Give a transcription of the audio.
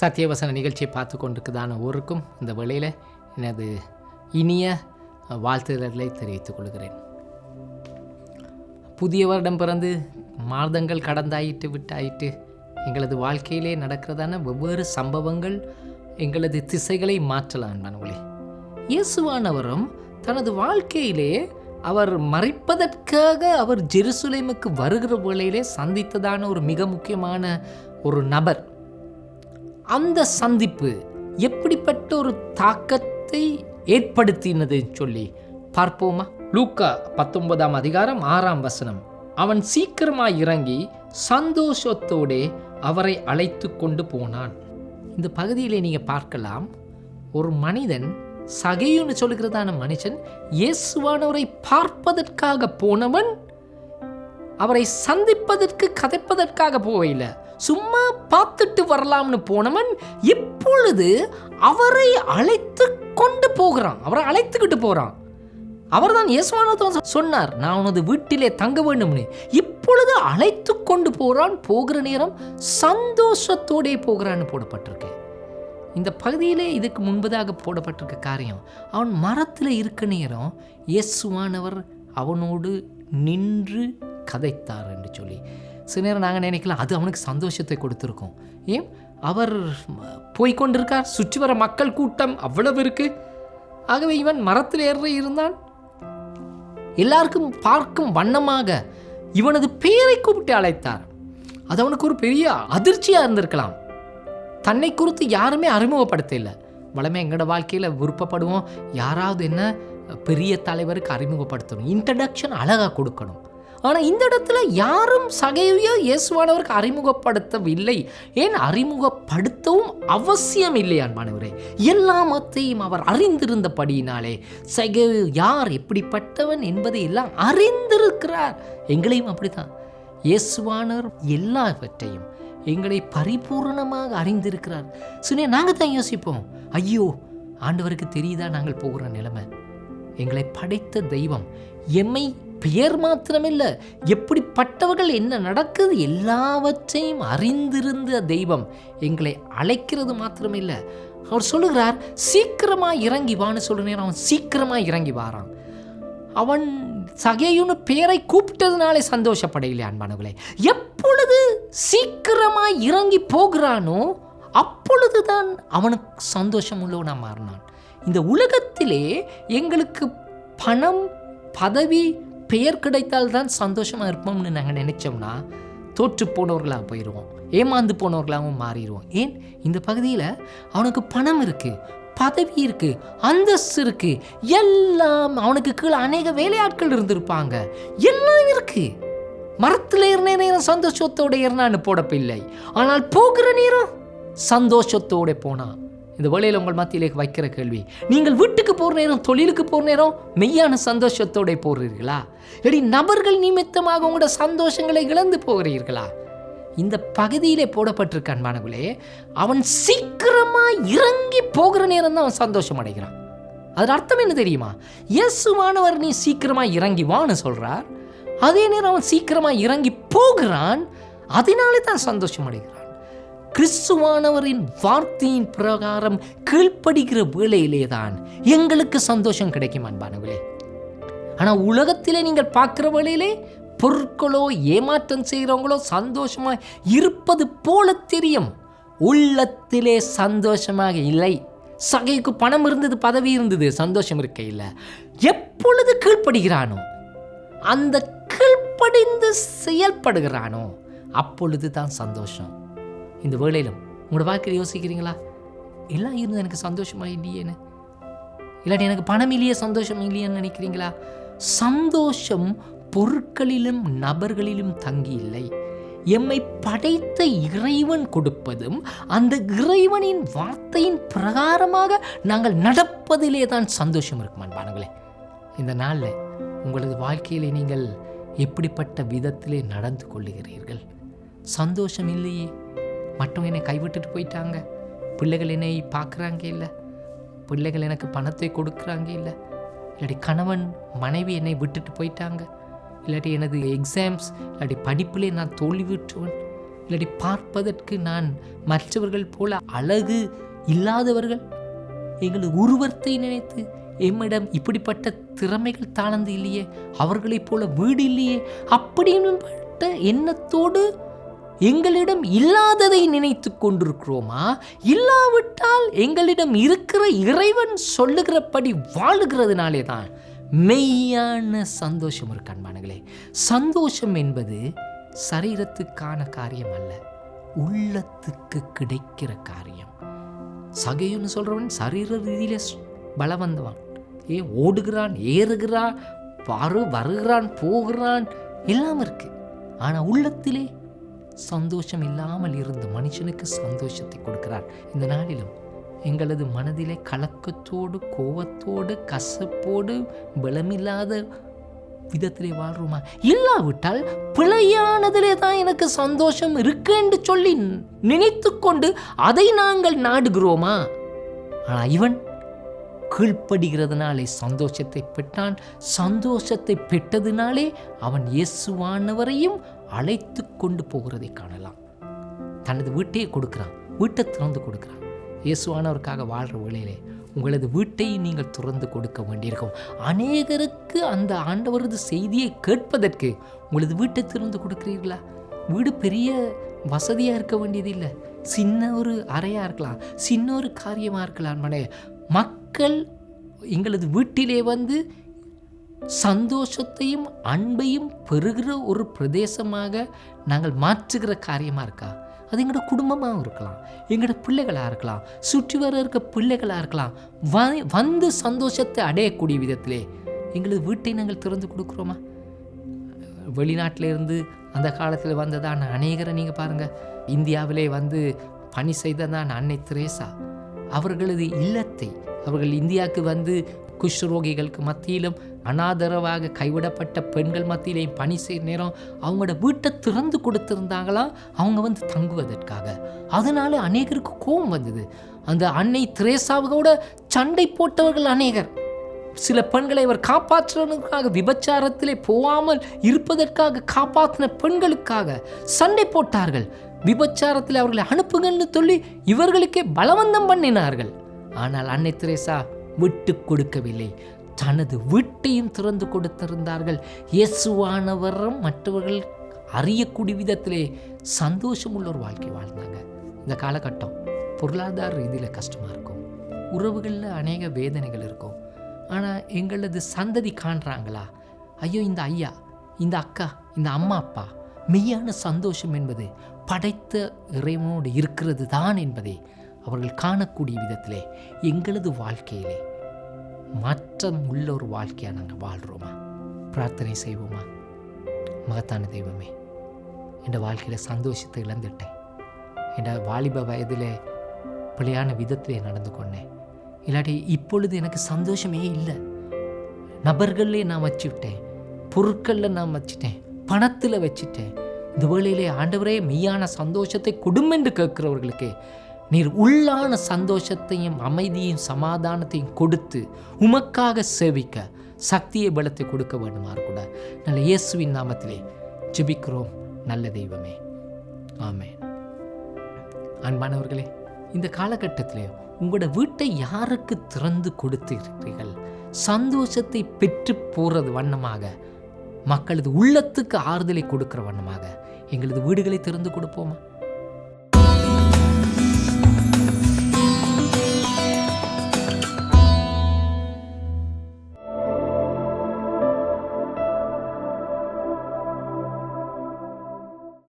சத்தியவசன நிகழ்ச்சியை பார்த்து கொண்டிருக்குதான ஊருக்கும் இந்த வேளையில் எனது இனிய வாழ்த்துதல்களை தெரிவித்துக் கொள்கிறேன். புதிய வருடம் பிறந்து மாதங்கள் கடந்தாயிட்டு விட்டாயிட்டு எங்களது வாழ்க்கையிலே நடக்கிறதான வெவ்வேறு சம்பவங்கள் எங்களது திசைகளை மாற்றலாம் நண்பர்களே இயேசுவானவரும் தனது வாழ்க்கையிலே அவர் மறைப்பதற்காக அவர் ஜெருசலேமுக்கு வருகிற வேளையிலே சந்தித்ததான ஒரு மிக முக்கியமான ஒரு நபர். அந்த சந்திப்பு எப்படிப்பட்ட ஒரு தாக்கத்தை ஏற்படுத்தினது சொல்லி பார்ப்போமா? லூக்கா பத்தொன்பதாம் அதிகாரம் ஆறாம் வசனம். அவன் சீக்கிரமாக இறங்கி சந்தோஷத்தோடே அவரை அழைத்து கொண்டு போனான். இந்த பகுதியிலே நீங்கள் பார்க்கலாம் ஒரு மனிதன் சகையுன்னு சொல்கிறதான மனுஷன் இயேசுவானவரை பார்ப்பதற்காக போனவன் அவரை சந்திப்பதற்கு கதைப்பதற்காக போகல சும்மா பார்த்துட்டு வரலாம்னு போனவன் இப்பொழுது அவரை அழைத்து கொண்டு போகிறான். அவரை அழைத்துக்கிட்டு போறான். அவர்தான் இயேசுவானவர் சொன்னார் நான் உனது வீட்டிலே தங்க வேண்டும்னு. இப்பொழுது அழைத்து கொண்டு போகிறான் போகிற நேரம் சந்தோஷத்தோடே போகிறான்னு போடப்பட்டிருக்கு. இந்த பகுதியிலே இதுக்கு முன்பதாக போடப்பட்டிருக்க காரியம் அவன் மரத்தில் இருக்க நேரம் இயேசுவானவர் அவனோடு நின்று கதைத்தார் என்று சொல்லி. சில நேரம் நாங்கள் நினைக்கலாம் அது அவனுக்கு சந்தோஷத்தை கொடுத்துருக்கோம். ஏன்? அவர் போய்கொண்டிருக்கார் சுற்றி வர மக்கள் கூட்டம் அவ்வளவு இருக்குது ஆகவே இவன் மரத்தில் ஏற இருந்தான். எல்லாருக்கும் பார்க்கும் வண்ணமாக இவனது பெயரை கூப்பிட்டு அழைத்தார். அது அவனுக்கு ஒரு பெரிய அதிர்ச்சியாக இருந்திருக்கலாம். தன்னை குறித்து யாருமே அறிமுகப்படுத்த இல்லை வளமே எங்களோட வாழ்க்கையில் விருப்பப்படுவோம். யாராவது என்ன பெரிய தலைவருக்கு அறிமுகப்படுத்தணும். இன்ட்ரடக்ஷன் அழகாக கொடுக்கணும். ஆனால் இந்த இடத்துல யாரும் சகையோ இயேசுவானவருக்கு அறிமுகப்படுத்தவில்லை. ஏன் அறிமுகப்படுத்தவும் அவசியம் இல்லை அன்பானவரே? எல்லாமத்தையும் அவர் அறிந்திருந்தபடியினாலே சகை யார் எப்படிப்பட்டவன் என்பதை எல்லாம் அறிந்திருக்கிறார். எங்களையும் அப்படித்தான். இயேசுவானவர் எல்லாவற்றையும் எங்களை பரிபூர்ணமாக அறிந்திருக்கிறார். சுனே நாங்கள் தான் யோசிப்போம். ஐயோ ஆண்டவருக்கு தெரியுதா நாங்கள் போகிற நிலைமை? எங்களை படைத்த தெய்வம் எம்மை பெயர் மாத்திரமில்லை. எப்படிப்பட்டவர்கள் என்ன நடக்குது எல்லாவற்றையும் அறிந்திருந்த தெய்வம் எங்களை அழைக்கிறது மாத்திரமில்லை. அவர் சொல்லுகிறார் சீக்கிரமாக இறங்கி வான்னு சொல்லுனே அவன் சீக்கிரமாக இறங்கி வாரான். அவன் சகையுன்னு பேரை கூப்பிட்டதுனாலே சந்தோஷப்படையில்லை அன்பானவர்களே. எப்பொழுது சீக்கிரமாக இறங்கி போகிறானோ அப்பொழுதுதான் அவனுக்கு சந்தோஷம் உள்ளவனாக மாறினான். இந்த உலகத்திலே எங்களுக்கு பணம் பதவி பெயர் கிடைத்தால் தான் சந்தோஷமாக இருப்போம்னு நாங்கள் நினச்சோம்னா தோற்று போனவர்களாக போயிடுவோம் ஏமாந்து போனவர்களாகவும் மாறிடுவோம். ஏன்? இந்த பகுதியில் அவனுக்கு பணம் இருக்குது பதவி இருக்கு அந்தஸ்து இருக்குது எல்லாம் அவனுக்கு கீழே அநேக வேலையாட்கள் இருந்திருப்பாங்க. எல்லாம் இருக்குது மரத்தில் ஏறின நேரம் சந்தோஷத்தோடு ஏறினான்னு போடப்பில்லை ஆனால் போகிற நேரம் சந்தோஷத்தோடு போனான். இந்த வேலையில் உங்கள் மத்தியிலே வைக்கிற கேள்வி நீங்கள் வீட்டுக்கு போகிற நேரம் தொழிலுக்கு போகிற நேரம் மெய்யான சந்தோஷத்தோட போகிறீர்களா எடி நபர்கள் நிமித்தமாக உங்களோட சந்தோஷங்களை இழந்து போகிறீர்களா? இந்த பகுதியிலே போடப்பட்டிருக்க அன்பானவர்களே அவன் சீக்கிரமாக இறங்கி போகிற நேரம் தான் அவன் சந்தோஷம் அடைகிறான். அதன் அர்த்தம் என்ன தெரியுமா? இயேசுவானவர் நீ சீக்கிரமாக இறங்கி வான்னு சொல்கிறார் அதே நேரம் அவன் சீக்கிரமாக இறங்கி போகிறான் அதனாலே தான் சந்தோஷம் அடைகிறான். கிறிஸ்துவானவரின் வார்த்தையின் பிரகாரம் கீழ்ப்படுகிற வேளையிலே தான் எங்களுக்கு சந்தோஷம் கிடைக்கும் அன்பானவர்களே. ஆனால் உலகத்திலே நீங்கள் பார்க்குற வேளையிலே பொருட்களோ ஏமாற்றம் செய்கிறவங்களோ சந்தோஷமாக இருப்பது போல தெரியும். உள்ளத்திலே சந்தோஷமாக இல்லை. சகைக்கு பணம் இருந்தது பதவி இருந்தது சந்தோஷம் இருக்க இல்லை. எப்பொழுது கீழ்ப்படுகிறானோ அந்த கீழ்ப்படிந்து செயல்படுகிறானோ அப்பொழுது தான் சந்தோஷம். இந்த வேலையிலும் உங்களோட வாழ்க்கையில் யோசிக்கிறீங்களா? எல்லாம் இருந்து எனக்கு சந்தோஷமா இல்லையேன்னு. இல்லாட்டி எனக்கு பணம் இல்லையே சந்தோஷம் இல்லையேன்னு நினைக்கிறீங்களா? சந்தோஷம் பொருட்களிலும் நபர்களிலும் தங்கி இல்லை. எம்மை படைத்த இறைவன் கொடுப்பதும் அந்த இறைவனின் வார்த்தையின் பிரகாரமாக நாங்கள் நடப்பதிலே தான் சந்தோஷம் இருக்கும் இந்த நாளில் உங்களது வாழ்க்கையிலே நீங்கள் எப்படிப்பட்ட விதத்திலே நடந்து கொள்ளுகிறீர்கள்? சந்தோஷம் இல்லையே. மற்றவங்க என்னை கைவிட்டுட்டு போயிட்டாங்க. பிள்ளைகள் என்னை பார்க்குறாங்க இல்லை. பிள்ளைகள் எனக்கு பணத்தை கொடுக்குறாங்க இல்லை. இல்லாட்டி கணவன் மனைவி என்னை விட்டுட்டு போயிட்டாங்க. இல்லாட்டி எனது எக்ஸாம்ஸ் இல்லாட்டி படிப்பிலே நான் தோல்வி இல்லாட்டி பார்ப்பதற்கு நான் மற்றவர்கள் போல அழகு இல்லாதவர்கள். எங்களது உருவத்தை நினைத்து எம்மிடம் இப்படிப்பட்ட திறமைகள் தாழ்ந்து இல்லையே. அவர்களைப் போல வீடு இல்லையே. அப்படிப்பட்ட எண்ணத்தோடு எங்களிடம் இல்லாததை நினைத்து கொண்டிருக்கிறோமா? இல்லாவிட்டால் எங்களிடம் இருக்கிற இறைவன் சொல்லுகிறபடி வாழுகிறதுனாலே தான் மெய்யான சந்தோஷம் இருக்கு அன்பானுங்களே சந்தோஷம் என்பது சரீரத்துக்கான காரியம் அல்ல உள்ளத்துக்கு கிடைக்கிற காரியம். சகையுன்னு சொல்கிறவன் சரீர ரீதியில் பலவந்தவான். ஏன் ஓடுகிறான் ஏறுகிறான் பாரு வருகிறான் போகிறான் எல்லாம் இருக்குது ஆனால் உள்ளத்திலே சந்தோஷம் இல்லாமல் இருந்த மனுஷனுக்கு சந்தோஷத்தை கொடுக்கிறார். இந்த நாளிலும் எங்களது மனதிலே கலக்கத்தோடு கோவத்தோடு கசப்போடு பலமில்லாத விதத்திலே வாழ்றோமா? இல்லாவிட்டால் பிழையானதிலே தான் எனக்கு சந்தோஷம் இருக்குன்னு சொல்லி நினைத்து கொண்டு அதை நாங்கள் நாடுகிறோமா? ஆனால் இவன் கீழ்ப்படுகிறதுனாலே சந்தோஷத்தை பெற்றான். சந்தோஷத்தை பெற்றதினாலே அவன் இயேசுவானவரையும் அழைத்து கொண்டு போகிறதை காணலாம். தனது வீட்டையே கொடுக்குறான். வீட்டை திறந்து கொடுக்குறான். இயேசுவானவருக்காக வாழ்கிற வேளையிலே உங்களது வீட்டை நீங்கள் திறந்து கொடுக்க வேண்டியிருக்கும். அநேகருக்கு அந்த ஆண்டவரது செய்தியை கேட்பதற்கு உங்களது வீட்டை திறந்து கொடுக்குறீர்களா? வீடு பெரிய வசதியாக இருக்க வேண்டியதில்லை. சின்ன ஒரு அறையாக இருக்கலாம். சின்ன ஒரு காரியமாக இருக்கலாம் மனே. மக்கள் எங்களது வீட்டிலே வந்து சந்தோஷத்தையும் அன்பையும் பெறுகிற ஒரு பிரதேசமாக நாங்கள் மாற்றுகிற காரியமாக இருக்கா? அது எங்களோட குடும்பமாகவும் இருக்கலாம் எங்களோட பிள்ளைகளாக இருக்கலாம் சுற்றி வர இருக்க பிள்ளைகளாக இருக்கலாம். வ- வந்து சந்தோஷத்தை அடையக்கூடிய விதத்திலே எங்களது வீட்டை நாங்கள் திறந்து கொடுக்குறோமா? வெளிநாட்டிலேருந்து அந்த காலத்தில் வந்ததான அநேகரை நீங்கள் பாருங்கள் இந்தியாவிலே வந்து பணி செய்ததான் அன்னை திரேசா. அவர்களது இல்லத்தை அவர்கள் இந்தியாவுக்கு வந்து குஷ்ரோகிகளுக்கு மத்தியிலும் அனாதரவாக கைவிடப்பட்ட பெண்கள் மத்தியிலையும் பணி செய்கிற நேரம் அவங்களோட வீட்டை திறந்து கொடுத்துருந்தாங்களாம் அவங்க வந்து தங்குவதற்காக. அதனால அநேகருக்கு கோபம் வந்தது. அந்த அன்னை திரேசாவோட சண்டை போட்டவர்கள் அநேகர். சில பெண்களை அவர் காப்பாற்றுவதற்காக விபச்சாரத்திலே போகாமல் இருப்பதற்காக காப்பாற்றின பெண்களுக்காக சண்டை போட்டார்கள். விபச்சாரத்தில் அவர்களை அனுப்புங்கன்னு சொல்லி இவர்களுக்கே பலவந்தம் பண்ணினார்கள். ஆனால் அன்னை திரேசா விட்டு கொடுக்கவில்லை. தனது வீட்டையும் திறந்து கொடுத்திருந்தார்கள். இயேசுவானவரும் மற்றவர்கள் அறியக்கூடிய விதத்திலே சந்தோஷமுள்ள ஒரு வாழ்க்கை வாழ்ந்தாங்க. இந்த காலகட்டம் பொருளாதார ரீதியில் கஷ்டமாக இருக்கும். உறவுகளில் அநேக வேதனைகள் இருக்கும். ஆனால் எங்களது சந்ததி காண்றாங்களா? ஐயோ இந்த ஐயா இந்த அக்கா இந்த அம்மா அப்பா மெய்யான சந்தோஷம் என்பது படைத்த இறைவனோடு இருக்கிறது தான் என்பதை அவர்கள் காணக்கூடிய விதத்திலே எங்களது வாழ்க்கையிலே மாற்றம் உள்ள ஒரு வாழ்க்கையாக நாங்கள் வாழ்கிறோமா பிரார்த்தனை செய்வோமா? மகத்தான தெய்வமே என் வாழ்க்கையில் சந்தோஷத்தை இழந்துட்டேன். என் வாலிப வயதில் பிள்ளையான விதத்திலே நடந்து கொண்டேன். இல்லாட்டி இப்பொழுது எனக்கு சந்தோஷமே இல்லை. நபர்களே நான் வச்சுவிட்டேன் பொருட்களில் நான் வச்சுட்டேன் பணத்தில் வச்சுட்டேன். இந்த வேளையிலே ஆண்டவரே மெய்யான சந்தோஷத்தை கொடுமென்று கேட்கிறவர்களுக்கு நீர் உள்ளான சந்தோஷத்தையும் அமைதியும் சமாதானத்தையும் கொடுத்து உமக்காக சேவிக்க சக்தியை பலத்தை கொடுக்க வேண்டுமாறு கூட நல்ல இயேசுவின் நாமத்திலே ஜெபிக்கிறோம். நல்ல தெய்வமே. ஆமே அன்பானவர்களே இந்த காலகட்டத்திலே உங்களோட வீட்டை யாருக்கு திறந்து கொடுத்திருக்கிறீர்கள்? சந்தோஷத்தை பெற்று போகிறது வண்ணமாக மக்களது உள்ளத்துக்கு ஆறுதலை கொடுக்குற வண்ணமாக எங்களது வீடுகளை திறந்து கொடுப்போமா?